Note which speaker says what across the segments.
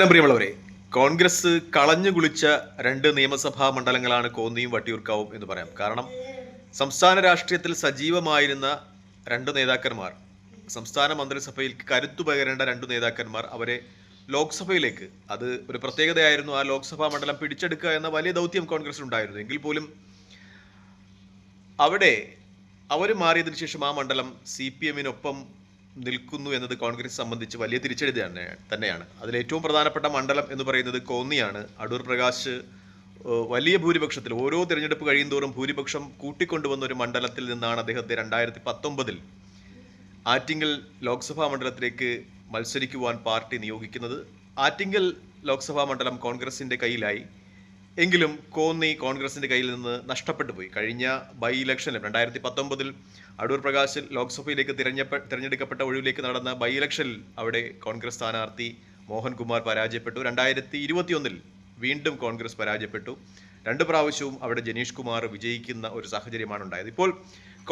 Speaker 1: നമസ്കാരം പ്രിയമുള്ളവരെ കോൺഗ്രസ് കളഞ്ഞു കുളിച്ച രണ്ട് നിയമസഭാ മണ്ഡലങ്ങളാണ് കോന്നിയും വട്ടിയൂർക്കാവും എന്ന് പറയാം. കാരണം സംസ്ഥാന രാഷ്ട്രീയത്തിൽ സജീവമായിരുന്ന രണ്ട് നേതാക്കന്മാർ സംസ്ഥാന മന്ത്രിസഭയിൽ കരുത്തു പകരേണ്ട രണ്ട് നേതാക്കന്മാർ അവരെ ലോക്സഭയിലേക്ക് അത് ഒരു പ്രത്യേകതയായിരുന്നു. ആ ലോക്സഭാ മണ്ഡലം പിടിച്ചെടുക്കുക എന്ന വലിയ ദൗത്യം കോൺഗ്രസ് ഉണ്ടായിരുന്നു. എങ്കിൽ പോലും അവിടെ അവർ മാറിയതിനു ശേഷം ആ മണ്ഡലം സി പി എമ്മിനൊപ്പം നിൽക്കുന്നു എന്നത് കോൺഗ്രസ് സംബന്ധിച്ച് വലിയ തിരിച്ചടി തന്നെ തന്നെയാണ്. അതിൽ ഏറ്റവും പ്രധാനപ്പെട്ട മണ്ഡലം എന്ന് പറയുന്നത് കോന്നിയാണ്. അടൂർ പ്രകാശ് വലിയ ഭൂരിപക്ഷത്തിൽ ഓരോ തിരഞ്ഞെടുപ്പ് കഴിയുന്തോറും ഭൂരിപക്ഷം കൂട്ടിക്കൊണ്ടുവന്ന ഒരു മണ്ഡലത്തിൽ നിന്നാണ് അദ്ദേഹത്തെ രണ്ടായിരത്തി പത്തൊമ്പതിൽ ആറ്റിങ്ങൽ ലോക്സഭാ മണ്ഡലത്തിലേക്ക് മത്സരിക്കുവാൻ പാർട്ടി നിയോഗിക്കുന്നത്. ആറ്റിങ്ങൽ ലോക്സഭാ മണ്ഡലം കോൺഗ്രസിന്റെ കയ്യിലായി. എങ്കിലും കോന്നി കോൺഗ്രസിന്റെ കയ്യിൽ നിന്ന് നഷ്ടപ്പെട്ടു പോയി. കഴിഞ്ഞ ബൈ ഇലക്ഷനിൽ രണ്ടായിരത്തി പത്തൊമ്പതിൽ അടൂർ പ്രകാശിൽ ലോക്സഭയിലേക്ക് തിരഞ്ഞെപ്പ തിരഞ്ഞെടുക്കപ്പെട്ട ഒഴിവിലേക്ക് നടന്ന ബൈ ഇലക്ഷനിൽ അവിടെ കോൺഗ്രസ് സ്ഥാനാർത്ഥി മോഹൻകുമാർ പരാജയപ്പെട്ടു. രണ്ടായിരത്തി ഇരുപത്തിയൊന്നിൽ വീണ്ടും കോൺഗ്രസ് പരാജയപ്പെട്ടു. രണ്ട് പ്രാവശ്യവും അവിടെ ജനീഷ് കുമാർ വിജയിക്കുന്ന ഒരു സാഹചര്യമാണ് ഉണ്ടായത്. ഇപ്പോൾ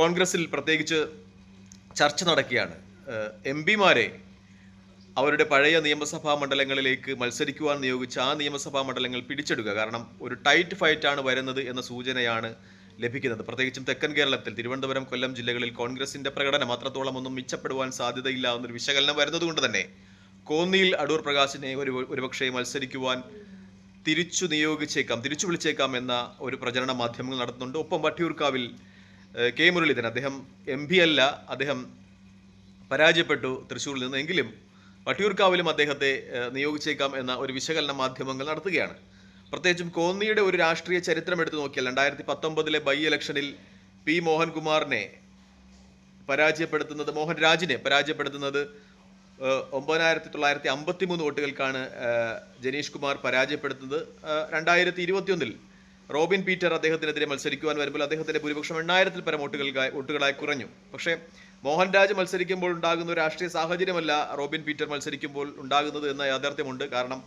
Speaker 1: കോൺഗ്രസിൽ പ്രത്യേകിച്ച് ചർച്ച നടക്കുകയാണ്. എം പിമാരെ അവരുടെ പഴയ നിയമസഭാ മണ്ഡലങ്ങളിലേക്ക് മത്സരിക്കുവാൻ നിയോഗിച്ച ആ നിയമസഭാ മണ്ഡലങ്ങൾ പിടിച്ചെടുക്കുക. കാരണം ഒരു ടൈറ്റ് ഫൈറ്റാണ് വരുന്നത് എന്ന സൂചനയാണ് ലഭിക്കുന്നത്. പ്രത്യേകിച്ചും തെക്കൻ കേരളത്തിൽ തിരുവനന്തപുരം കൊല്ലം ജില്ലകളിൽ കോൺഗ്രസിന്റെ പ്രകടനം അത്രത്തോളം ഒന്നും മിച്ചപ്പെടുവാൻ സാധ്യതയില്ല എന്നൊരു വിശകലനം വരുന്നതുകൊണ്ട് തന്നെ കോന്നിയിൽ അടൂർ പ്രകാശിനെ ഒരു ഒരുപക്ഷെ മത്സരിക്കുവാൻ തിരിച്ചു നിയോഗിച്ചേക്കാം തിരിച്ചു വിളിച്ചേക്കാം എന്ന ഒരു പ്രചരണ മാധ്യമങ്ങൾ നടത്തുന്നുണ്ട്. ഒപ്പം വട്ടിയൂർക്കാവിൽ കെ മുരളീധരൻ അദ്ദേഹം എം അല്ല അദ്ദേഹം പരാജയപ്പെട്ടു തൃശ്ശൂരിൽ നിന്ന്. എങ്കിലും വട്ടിയൂർക്കാവിലും അദ്ദേഹത്തെ നിയോഗിച്ചേക്കാം എന്ന ഒരു വിശകലന മാധ്യമങ്ങൾ നടത്തുകയാണ്. പ്രത്യേകിച്ചും കോന്നിയുടെ ഒരു രാഷ്ട്രീയ ചരിത്രം എടുത്തു നോക്കിയാൽ രണ്ടായിരത്തി പത്തൊമ്പതിലെ ബൈ ഇലക്ഷനിൽ പി മോഹൻകുമാറിനെ പരാജയപ്പെടുത്തുന്നത് മോഹൻ രാജിനെ പരാജയപ്പെടുത്തുന്നത് ഒമ്പതിനായിരത്തി തൊള്ളായിരത്തി അമ്പത്തി മൂന്ന് വോട്ടുകൾക്കാണ് ജനീഷ് കുമാർ പരാജയപ്പെടുത്തുന്നത് രണ്ടായിരത്തി ഇരുപത്തിയൊന്നിൽ റോബിൻ പീറ്റർ അദ്ദേഹത്തിനെതിരെ മത്സരിക്കുവാൻ വരുമ്പോൾ അദ്ദേഹത്തിന്റെ ഭൂരിപക്ഷം എണ്ണായിരത്തിൽ പരം വോട്ടുകൾക്കായി വോട്ടുകളായി കുറഞ്ഞു. പക്ഷേ മോഹൻരാജ് മത്സരിക്കുമ്പോൾ ഉണ്ടാകുന്ന ഒരു രാഷ്ട്രീയ സാഹചര്യമല്ല റോബിൻ പീറ്റർ മത്സരിക്കുമ്പോൾ ഉണ്ടാകുന്നത് എന്ന യാഥാർത്ഥ്യമുണ്ട്. കാരണം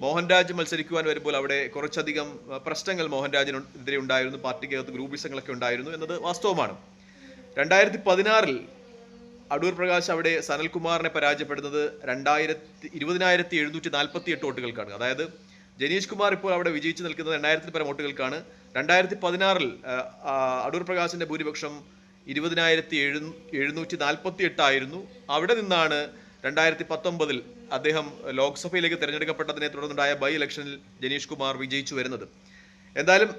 Speaker 1: മോഹൻരാജ് മത്സരിക്കുവാൻ വരുമ്പോൾ അവിടെ കുറച്ചധികം പ്രശ്നങ്ങൾ മോഹൻരാജിനെതിരെ ഉണ്ടായിരുന്നു. പാർട്ടിക്കകത്ത് ഗ്രൂപ്പിസങ്ങളൊക്കെ ഉണ്ടായിരുന്നു എന്നത് വാസ്തവമാണ്. രണ്ടായിരത്തി പതിനാറിൽ അടൂർ പ്രകാശ് അവിടെ സനൽകുമാറിനെ പരാജയപ്പെടുന്നത് രണ്ടായിരത്തി ഇരുപതിനായിരത്തി എഴുന്നൂറ്റി നാൽപ്പത്തി എട്ട് വോട്ടുകൾക്കാണ്. അതായത് ജനീഷ് കുമാർ ഇപ്പോൾ അവിടെ വിജയിച്ചു നിൽക്കുന്നത് രണ്ടായിരത്തിൽ പരം വോട്ടുകൾക്കാണ്. രണ്ടായിരത്തി പതിനാറിൽ അടൂർ പ്രകാശിന്റെ ഭൂരിപക്ഷം ഇരുപതിനായിരത്തി എഴു എഴുന്നൂറ്റി നാൽപ്പത്തി എട്ടായിരുന്നു അവിടെ നിന്നാണ് രണ്ടായിരത്തി പത്തൊമ്പതിൽ അദ്ദേഹം ലോക്സഭയിലേക്ക് തിരഞ്ഞെടുക്കപ്പെട്ടതിനെ തുടർന്നുണ്ടായ ബൈ ഇലക്ഷനിൽ ജനീഷ് കുമാർ വിജയിച്ചു വരുന്നത്. എന്തായാലും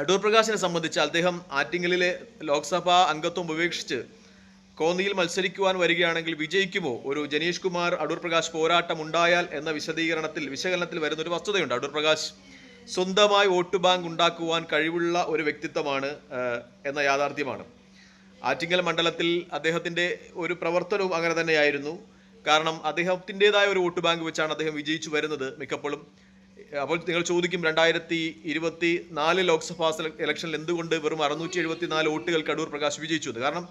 Speaker 1: അടൂർ പ്രകാശിനെ സംബന്ധിച്ച് അദ്ദേഹം ആറ്റിങ്ങലിലെ ലോക്സഭാ അംഗത്വം ഉപേക്ഷിച്ച് കോന്നിയിൽ മത്സരിക്കുവാൻ വരികയാണെങ്കിൽ വിജയിക്കുമോ? ഒരു ജനീഷ് കുമാർ അടൂർ പ്രകാശ് പോരാട്ടം ഉണ്ടായാൽ എന്ന വിശദീകരണത്തിൽ വിശകലനത്തിൽ വരുന്ന ഒരു വസ്തുതയുണ്ട്. അടൂർ പ്രകാശ് സ്വന്തമായി വോട്ട് ബാങ്ക് ഉണ്ടാക്കുവാൻ കഴിവുള്ള ഒരു വ്യക്തിത്വമാണ് എന്ന യാഥാർത്ഥ്യമാണ്. ആറ്റിങ്ങൽ മണ്ഡലത്തിൽ അദ്ദേഹത്തിന്റെ ഒരു പ്രവർത്തനവും അങ്ങനെ തന്നെയായിരുന്നു. കാരണം അദ്ദേഹത്തിന്റെതായ ഒരു വോട്ട് ബാങ്ക് വെച്ചാണ് അദ്ദേഹം വിജയിച്ചു വരുന്നത് മിക്കപ്പോഴും. അപ്പോൾ നിങ്ങൾ ചോദിക്കും രണ്ടായിരത്തി ഇരുപത്തി നാല് ലോക്സഭാ ഇലക്ഷനിൽ എന്തുകൊണ്ട് വെറും അറുന്നൂറ്റി എഴുപത്തി നാല് വോട്ടുകൾക്ക് അടൂർ പ്രകാശ് വിജയിച്ചു കാരണം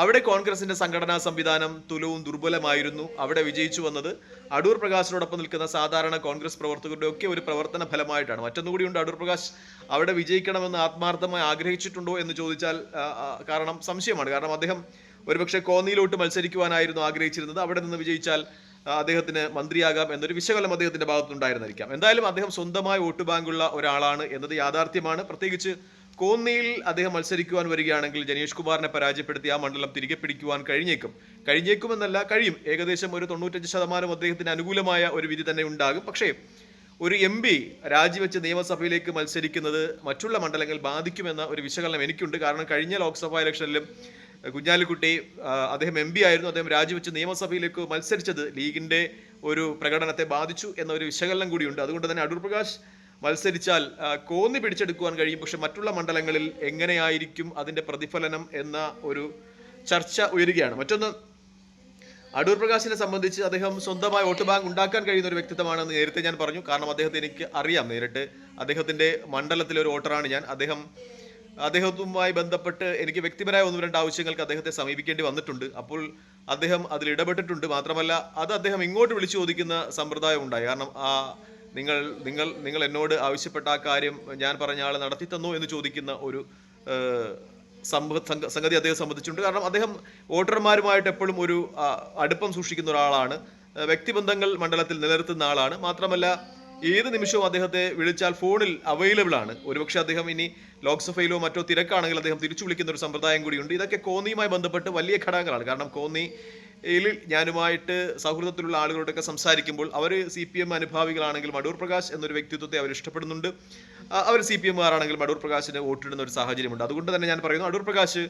Speaker 1: അവിടെ കോൺഗ്രസിന്റെ സംഘടനാ സംവിധാനം തുലവും ദുർബലമായിരുന്നു. അവിടെ വിജയിച്ചു വന്നത് അടൂർ പ്രകാശിനോടൊപ്പം നിൽക്കുന്ന സാധാരണ കോൺഗ്രസ് പ്രവർത്തകരുടെ ഒക്കെ ഒരു പ്രവർത്തന ഫലമായിട്ടാണ്. മറ്റൊന്നുകൂടിയുണ്ട് അടൂർ പ്രകാശ് അവിടെ വിജയിക്കണമെന്ന് ആത്മാർത്ഥമായി ആഗ്രഹിച്ചിട്ടുണ്ടോ എന്ന് ചോദിച്ചാൽ കാരണം സംശയമാണ്. കാരണം അദ്ദേഹം ഒരുപക്ഷെ കോന്നിയിലോട്ട് മത്സരിക്കുവാനായിരുന്നു ആഗ്രഹിച്ചിരുന്നത്. അവിടെ നിന്ന് വിജയിച്ചാൽ അദ്ദേഹത്തിന് മന്ത്രിയാകാം എന്നൊരു വിശകലനം അദ്ദേഹത്തിന്റെ ഭാഗത്തുണ്ടായിരുന്നിരിക്കാം എന്തായാലും അദ്ദേഹം സ്വന്തമായി വോട്ട് ബാങ്കുള്ള ഒരാളാണ് എന്നത് യാഥാർത്ഥ്യമാണ്. പ്രത്യേകിച്ച് കോന്നിയിൽ അദ്ദേഹം മത്സരിക്കുവാൻ വരികയാണെങ്കിൽ ജനീഷ് കുമാറിനെ പരാജയപ്പെടുത്തി ആ മണ്ഡലം തിരികെ പിടിക്കുവാൻ കഴിഞ്ഞേക്കും. കഴിഞ്ഞേക്കുമെന്നല്ല കഴിയും. ഏകദേശം ഒരു തൊണ്ണൂറ്റഞ്ച് ശതമാനം അദ്ദേഹത്തിന് അനുകൂലമായ ഒരു വിധി തന്നെ ഉണ്ടാകും. പക്ഷേ ഒരു എം പി രാജിവെച്ച് നിയമസഭയിലേക്ക് മത്സരിക്കുന്നത് മറ്റുള്ള മണ്ഡലങ്ങൾ ബാധിക്കുമെന്ന ഒരു വിശകലനം എനിക്കുണ്ട്. കാരണം കഴിഞ്ഞ ലോക്സഭാ ഇലക്ഷനിലും കുഞ്ഞാലിക്കുട്ടി അദ്ദേഹം എം പി ആയിരുന്നു. അദ്ദേഹം രാജിവെച്ച് നിയമസഭയിലേക്ക് മത്സരിച്ചത് ലീഗിന്റെ ഒരു പ്രകടനത്തെ ബാധിച്ചു എന്ന ഒരു വിശകലനം കൂടിയുണ്ട്. അതുകൊണ്ട് തന്നെ അടൂർ പ്രകാശ് മത്സരിച്ചാൽ കോന്നി പിടിച്ചെടുക്കുവാൻ കഴിയും. പക്ഷെ മറ്റുള്ള മണ്ഡലങ്ങളിൽ എങ്ങനെയായിരിക്കും അതിന്റെ പ്രതിഫലനം എന്ന ഒരു ചർച്ച ഉയരുകയാണ്. മറ്റൊന്ന് അടൂർ പ്രകാശിനെ സംബന്ധിച്ച് അദ്ദേഹം സ്വന്തമായി വോട്ട് ബാങ്ക് ഉണ്ടാക്കാൻ കഴിയുന്ന ഒരു വ്യക്തിത്വമാണെന്ന് നേരത്തെ ഞാൻ പറഞ്ഞു. കാരണം അദ്ദേഹത്തെ എനിക്ക് അറിയാം നേരിട്ട്. അദ്ദേഹത്തിന്റെ മണ്ഡലത്തിലെ ഒരു വോട്ടറാണ് ഞാൻ. അദ്ദേഹം അദ്ദേഹവുമായി ബന്ധപ്പെട്ട് എനിക്ക് വ്യക്തിപരമായ ഒന്ന് രണ്ട് ആവശ്യങ്ങൾക്ക് അദ്ദേഹത്തെ സമീപിക്കേണ്ടി വന്നിട്ടുണ്ട്. അപ്പോൾ അദ്ദേഹം അതിൽ ഇടപെട്ടിട്ടുണ്ട്. മാത്രമല്ല അത് അദ്ദേഹം ഇങ്ങോട്ട് വിളിച്ചു ചോദിക്കുന്ന സമ്പ്രദായം ഉണ്ടായി കാരണം ആ നിങ്ങൾ നിങ്ങൾ നിങ്ങൾ എന്നോട് ആവശ്യപ്പെട്ട ആ കാര്യം ഞാൻ പറഞ്ഞ ആൾ നടത്തി തന്നു എന്ന് ചോദിക്കുന്ന ഒരു സംഭവ സംഭ സംഗ- സംഗതി അദ്ദേഹം സംബന്ധിച്ചിട്ടുണ്ട്. കാരണം അദ്ദേഹം വോട്ടർമാരുമായിട്ട് എപ്പോഴും ഒരു അടുപ്പം സൂക്ഷിക്കുന്ന ഒരാളാണ്. വ്യക്തിബന്ധങ്ങൾ മണ്ഡലത്തിൽ നിലനിർത്തുന്ന ആളാണ്. മാത്രമല്ല ഏത് നിമിഷവും അദ്ദേഹത്തെ വിളിച്ചാൽ ഫോണിൽ അവൈലബിൾ ആണ്. ഒരുപക്ഷെ അദ്ദേഹം ഇനി ലോക്സഭയിലോ മറ്റോ തിരക്കാണെങ്കിൽ അദ്ദേഹം തിരിച്ചു വിളിക്കുന്ന ഒരു സമ്പ്രദായം കൂടിയുണ്ട്. ഇതൊക്കെ കോന്നിയുമായി ബന്ധപ്പെട്ട് വലിയ ഘടകങ്ങളാണ്. കാരണം കോന്നി ഞാനുമായിട്ട് സൗഹൃദത്തിലുള്ള ആളുകളോടൊക്കെ സംസാരിക്കുമ്പോൾ അവർ സി പി എം അനുഭാവികളാണെങ്കിൽ മടൂർ പ്രകാശ് എന്നൊരു വ്യക്തിത്വത്തെ അവർ ഇഷ്ടപ്പെടുന്നുണ്ട്. അവർ സി പി എമ്മുകാരാണെങ്കിൽ മടൂർ പ്രകാശിന് വോട്ടിടുന്ന ഒരു സാഹചര്യമുണ്ട്. അതുകൊണ്ട് തന്നെ ഞാൻ പറയുന്നു അടൂർ പ്രകാശ്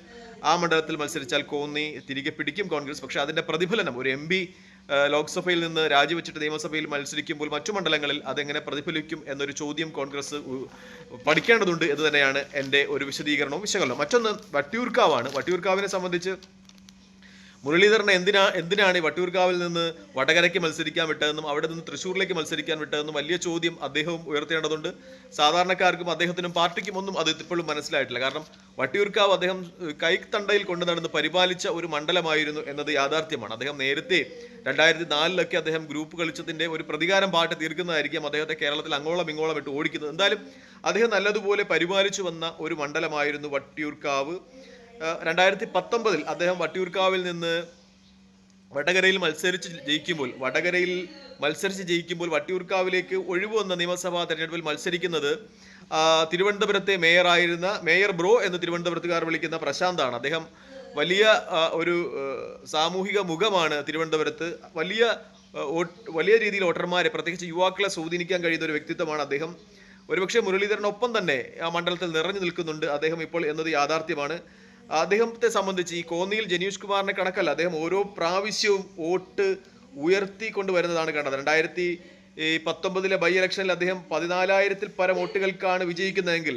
Speaker 1: ആ മണ്ഡലത്തിൽ മത്സരിച്ചാൽ കോന്നി തിരികെ പിടിക്കും കോൺഗ്രസ്. പക്ഷെ അതിന്റെ പ്രതിഫലനം ഒരു എം പി ലോക്സഭയിൽ നിന്ന് രാജിവെച്ചിട്ട് നിയമസഭയിൽ മത്സരിക്കുമ്പോൾ മറ്റു മണ്ഡലങ്ങളിൽ അതെങ്ങനെ പ്രതിഫലിക്കും എന്നൊരു ചോദ്യം കോൺഗ്രസ് പഠിക്കേണ്ടതുണ്ട് എന്ന് തന്നെയാണ് എന്റെ ഒരു വിശദീകരണവും വിശകലനവും. മറ്റൊന്ന് വട്ടിയൂർക്കാവാണ്. വട്ടിയൂർക്കാവിനെ സംബന്ധിച്ച് മുരളീധരനെ എന്തിനാ എന്തിനാണ് ഈ വട്ടിയൂർക്കാവിൽ നിന്ന് വടകരയ്ക്ക് മത്സരിക്കാൻ വിട്ടതെന്നും അവിടെ നിന്ന് തൃശ്ശൂരിലേക്ക് മത്സരിക്കാൻ വിട്ടതെന്നും വലിയ ചോദ്യം അദ്ദേഹവും ഉയർത്തേണ്ടതുണ്ട്. സാധാരണക്കാർക്കും അദ്ദേഹത്തിനും പാർട്ടിക്കും ഒന്നും അത് ഇപ്പോഴും മനസ്സിലായിട്ടില്ല. കാരണം വട്ടിയൂർക്കാവ് അദ്ദേഹം കൈത്തണ്ടയിൽ കൊണ്ടു നടന്ന് പരിപാലിച്ച ഒരു മണ്ഡലമായിരുന്നു എന്നത് യാഥാർത്ഥ്യമാണ്. അദ്ദേഹം നേരത്തെ രണ്ടായിരത്തി നാലിലൊക്കെ അദ്ദേഹം ഗ്രൂപ്പ് കളിച്ചതിന്റെ ഒരു പ്രതികാരം പാട്ട് തീർക്കുന്നതായിരിക്കും അദ്ദേഹത്തെ കേരളത്തിൽ അങ്ങോളം ഇങ്ങോളം ഇട്ട് ഓടിക്കുന്നത്. എന്തായാലും അദ്ദേഹം നല്ലതുപോലെ പരിപാലിച്ചു വന്ന ഒരു മണ്ഡലമായിരുന്നു വട്ടിയൂർക്കാവ്. രണ്ടായിരത്തി പത്തൊമ്പതിൽ അദ്ദേഹം വട്ടിയൂർക്കാവിൽ നിന്ന് വടകരയിൽ മത്സരിച്ച് ജയിക്കുമ്പോൾ വടകരയിൽ മത്സരിച്ച് ജയിക്കുമ്പോൾ വട്ടിയൂർക്കാവിലേക്ക് ഒഴിവ് വന്ന നിയമസഭാ തെരഞ്ഞെടുപ്പിൽ മത്സരിക്കുന്നത് തിരുവനന്തപുരത്തെ മേയറായിരുന്ന മേയർ ബ്രോ എന്ന് തിരുവനന്തപുരത്തുകാർ വിളിക്കുന്ന പ്രശാന്താണ്. അദ്ദേഹം വലിയ ഒരു സാമൂഹിക മുഖമാണ് തിരുവനന്തപുരത്ത്. വലിയ വലിയ രീതിയിൽ വോട്ടർമാരെ പ്രത്യേകിച്ച് യുവാക്കളെ സ്വാധീനിക്കാൻ കഴിയുന്ന ഒരു വ്യക്തിത്വമാണ് അദ്ദേഹം. ഒരുപക്ഷെ മുരളീധരനൊപ്പം തന്നെ ആ മണ്ഡലത്തിൽ നിറഞ്ഞു നിൽക്കുന്നുണ്ട് അദ്ദേഹം ഇപ്പോൾ എന്നത് യാഥാർത്ഥ്യമാണ്. അദ്ദേഹത്തെ സംബന്ധിച്ച് ഈ കോന്നിയിൽ ജനീഷ് കുമാറിനെ കണക്കല്ല അദ്ദേഹം ഓരോ പ്രാവശ്യവും വോട്ട് ഉയർത്തി കൊണ്ടുവരുന്നതാണ് കണ്ടത്. രണ്ടായിരത്തി ഈ പത്തൊമ്പതിലെ ബൈ ഇലക്ഷനിൽ അദ്ദേഹം പതിനാലായിരത്തിൽ പരം വോട്ടുകൾക്കാണ് വിജയിക്കുന്നതെങ്കിൽ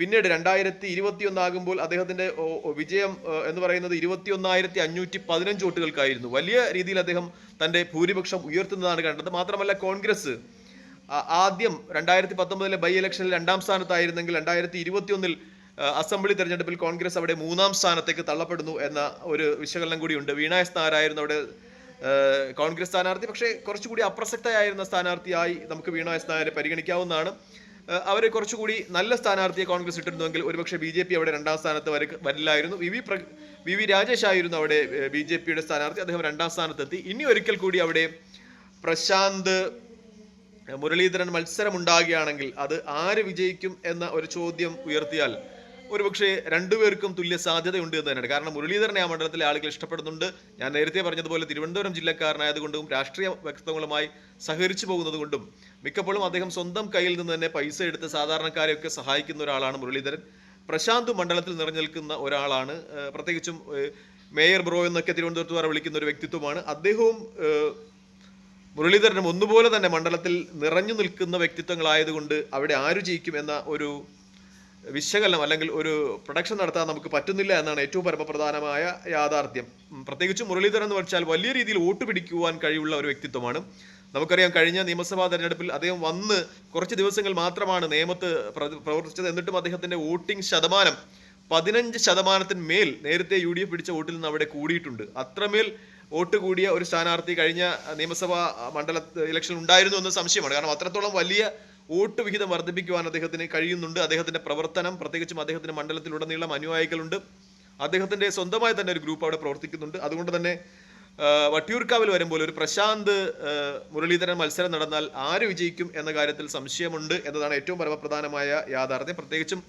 Speaker 1: പിന്നീട് രണ്ടായിരത്തി ഇരുപത്തി ആകുമ്പോൾ അദ്ദേഹത്തിന്റെ ഓ- ഓ വിജയം എന്ന് പറയുന്നത് ഇരുപത്തി ഒന്നായിരത്തി അഞ്ഞൂറ്റി പതിനഞ്ച് വോട്ടുകൾക്കായിരുന്നു. വലിയ രീതിയിൽ അദ്ദേഹം തന്റെ ഭൂരിപക്ഷം ഉയർത്തുന്നതാണ് കണ്ടത്. മാത്രമല്ല കോൺഗ്രസ് ആദ്യം രണ്ടായിരത്തി പത്തൊമ്പതിലെ ബൈ ഇലക്ഷനിൽ രണ്ടാം സ്ഥാനത്തായിരുന്നെങ്കിൽ രണ്ടായിരത്തി ഇരുപത്തിയൊന്നിൽ അസംബ്ലി തെരഞ്ഞെടുപ്പിൽ കോൺഗ്രസ് അവിടെ മൂന്നാം സ്ഥാനത്തേക്ക് തള്ളപ്പെടുന്നു എന്ന ഒരു വിശകലനം കൂടിയുണ്ട്. വീണ എസ് നായരായിരുന്നു അവിടെ കോൺഗ്രസ് സ്ഥാനാർത്ഥി പക്ഷേ കുറച്ചുകൂടി അപ്രസക്തയായിരുന്ന സ്ഥാനാർത്ഥിയായി നമുക്ക് വീണ എസ് നായരെ പരിഗണിക്കാവുന്നതാണ്. അവർ കുറച്ചുകൂടി നല്ല സ്ഥാനാർത്ഥിയെ കോൺഗ്രസ് ഇട്ടിരുന്നുവെങ്കിൽ ഒരുപക്ഷെ ബി ജെ പി അവിടെ രണ്ടാം സ്ഥാനത്ത് വരെ വരില്ലായിരുന്നു. വി വി പ്ര വി വി രാജേഷ് ആയിരുന്നു അവിടെ ബി ജെ പിയുടെ സ്ഥാനാർത്ഥി. അദ്ദേഹം രണ്ടാം സ്ഥാനത്തെത്തി. ഇനി ഒരിക്കൽ കൂടി അവിടെ പ്രശാന്ത് മുരളീധരൻ മത്സരമുണ്ടാകുകയാണെങ്കിൽ അത് ആര് വിജയിക്കും എന്ന ഒരു ചോദ്യം ഉയർത്തിയാൽ ഒരുപക്ഷെ രണ്ടുപേർക്കും തുല്യ സാധ്യതയുണ്ട് എന്ന് തന്നെയാണ്. കാരണം മുരളീധരനെ ആ മണ്ഡലത്തിലെ ആളുകൾ ഇഷ്ടപ്പെടുന്നുണ്ട്. ഞാൻ നേരത്തെ പറഞ്ഞതുപോലെ തിരുവനന്തപുരം ജില്ലക്കാരനായതുകൊണ്ടും രാഷ്ട്രീയ വ്യക്തിത്വങ്ങളുമായി സഹകരിച്ചു പോകുന്നതുകൊണ്ടും മിക്കപ്പോഴും അദ്ദേഹം സ്വന്തം കയ്യിൽ നിന്ന് തന്നെ പൈസ എടുത്ത് സാധാരണക്കാരെയൊക്കെ സഹായിക്കുന്ന ഒരാളാണ് മുരളീധരൻ. പ്രശാന്ത് മണ്ഡലത്തിൽ നിറഞ്ഞു നിൽക്കുന്ന ഒരാളാണ് പ്രത്യേകിച്ചും മേയർ ബ്രോ എന്നൊക്കെ തിരുവനന്തപുരത്തുകാർ വിളിക്കുന്ന ഒരു വ്യക്തിത്വമാണ്. അദ്ദേഹവും മുരളീധരനും ഒന്നുപോലെ തന്നെ മണ്ഡലത്തിൽ നിറഞ്ഞു നിൽക്കുന്ന വ്യക്തിത്വങ്ങളായതുകൊണ്ട് അവിടെ ആരു ജയിക്കും എന്ന ഒരു വിശകലനം അല്ലെങ്കിൽ ഒരു പ്രൊഡക്ഷൻ നടത്താൻ നമുക്ക് പറ്റുന്നില്ല എന്നാണ് ഏറ്റവും പരമപ്രധാനമായ യാഥാർത്ഥ്യം. പ്രത്യേകിച്ച് മുരളീധരൻ എന്ന് വെച്ചാൽ വലിയ രീതിയിൽ വോട്ട് പിടിക്കുവാൻ കഴിവുള്ള ഒരു വ്യക്തിത്വമാണ്. നമുക്കറിയാം കഴിഞ്ഞ നിയമസഭാ തെരഞ്ഞെടുപ്പിൽ അദ്ദേഹം വന്ന് കുറച്ച് ദിവസങ്ങൾ മാത്രമാണ് നിയമത്ത് പ്ര- പ്രവർത്തിച്ചത്. എന്നിട്ടും അദ്ദേഹത്തിന്റെ വോട്ടിംഗ് ശതമാനം പതിനഞ്ച് ശതമാനത്തിന് മേൽ നേരത്തെ യു ഡി എഫ് പിടിച്ച വോട്ടിൽ നിന്ന് അവിടെ കൂടിയിട്ടുണ്ട്. അത്രമേൽ വോട്ട് കൂടിയ ഒരു സ്ഥാനാർത്ഥി കഴിഞ്ഞ നിയമസഭാ മണ്ഡല ഇലക്ഷൻ ഉണ്ടായിരുന്നു എന്ന സംശയമാണ്. കാരണം അത്രത്തോളം വലിയ വോട്ട് വിഹിതം വർദ്ധിപ്പിക്കുവാൻ അദ്ദേഹത്തിന് കഴിയുന്നുണ്ട്. അദ്ദേഹത്തിന്റെ പ്രവർത്തനം പ്രത്യേകിച്ചും അദ്ദേഹത്തിന്റെ മണ്ഡലത്തിലുടനീളം അനുയായികളുണ്ട്. അദ്ദേഹത്തിന്റെ സ്വന്തമായി തന്നെ ഒരു ഗ്രൂപ്പ് അവിടെ പ്രവർത്തിക്കുന്നുണ്ട്. അതുകൊണ്ട് തന്നെ വട്ടിയൂർക്കാവിൽ വരുമ്പോൾ ഒരു പ്രശാന്ത് മുരളീധരൻ മത്സരം നടന്നാൽ ആര് വിജയിക്കും എന്ന കാര്യത്തിൽ സംശയമുണ്ട് എന്നതാണ് ഏറ്റവും പരമപ്രധാനമായ യാഥാർത്ഥ്യം. പ്രത്യേകിച്ചും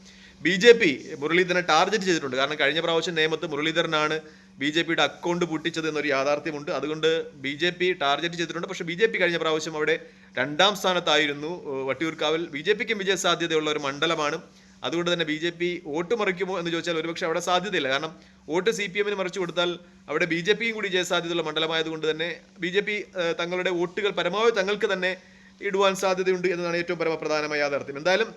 Speaker 1: ബി ജെ പി മുരളീധരനെ ടാർഗറ്റ് ചെയ്തിട്ടുണ്ട്. കാരണം കഴിഞ്ഞ പ്രാവശ്യം നിയമത്ത് മുരളീധരനാണ് ബി ജെ പിയുടെ അക്കൗണ്ട് പൊട്ടിച്ചത് എന്നൊരു യാഥാർത്ഥ്യമുണ്ട്. അതുകൊണ്ട് ബി ജെ പി ടാർഗറ്റ് ചെയ്തിട്ടുണ്ട്. പക്ഷേ ബി ജെ പി കഴിഞ്ഞ പ്രാവശ്യം അവിടെ രണ്ടാം സ്ഥാനത്തായിരുന്നു വട്ടിയൂർക്കാവിൽ. ബി ജെ പിക്കും വിജയ സാധ്യതയുള്ള ഒരു മണ്ഡലമാണ്. അതുകൊണ്ട് തന്നെ ബി ജെ പി വോട്ട് മറിക്കുമോ എന്ന് ചോദിച്ചാൽ ഒരുപക്ഷെ അവിടെ സാധ്യതയില്ല. കാരണം വോട്ട് സി പി എമ്മിന് മറിച്ചു കൊടുത്താൽ അവിടെ ബി ജെ പിയും കൂടി ജയസാധ്യതയുള്ള മണ്ഡലമായതുകൊണ്ട് തന്നെ ബി ജെ പി തങ്ങളുടെ വോട്ടുകൾ പരമാവധി തങ്ങൾക്ക് തന്നെ ഇടുവാൻ സാധ്യതയുണ്ട് എന്നതാണ് ഏറ്റവും പരമപ്രധാനമായ യാഥാർത്ഥ്യം. എന്തായാലും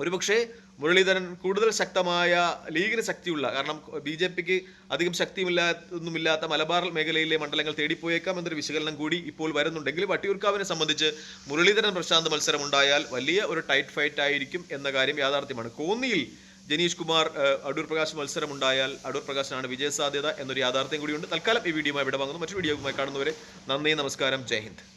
Speaker 1: ഒരുപക്ഷെ മുരളീധരൻ കൂടുതൽ ശക്തമായ ലീഗിന് ശക്തിയുള്ള കാരണം ബി ജെ പിക്ക് അധികം ശക്തിയുമില്ലാത്തൊന്നുമില്ലാത്ത മലബാർ മേഖലയിലെ മണ്ഡലങ്ങൾ തേടിപ്പോയേക്കാം എന്നൊരു വിശകലനം കൂടി ഇപ്പോൾ വരുന്നുണ്ടെങ്കിൽ വട്ടിയൂർക്കാവിനെ സംബന്ധിച്ച് മുരളീധരൻ പ്രശാന്ത് മത്സരം ഉണ്ടായാൽ വലിയ ഒരു ടൈറ്റ് ഫൈറ്റ് ആയിരിക്കും എന്ന കാര്യം യാഥാർത്ഥ്യമാണ്. കോന്നിയിൽ ജനീഷ് കുമാർ അടൂർ പ്രകാശ് മത്സരം ഉണ്ടായാൽ അടൂർ പ്രകാശനാണ് വിജയസാധ്യത എന്നൊരു യാഥാർത്ഥ്യം കൂടിയുണ്ട്. തൽക്കാലം ഈ വീഡിയോയുമായി വിടവാങ്ങുന്നു. മറ്റു വീഡിയോയുമായി കാണുന്നവരെ നന്ദി നമസ്കാരം ജയ് ഹിന്ദ്.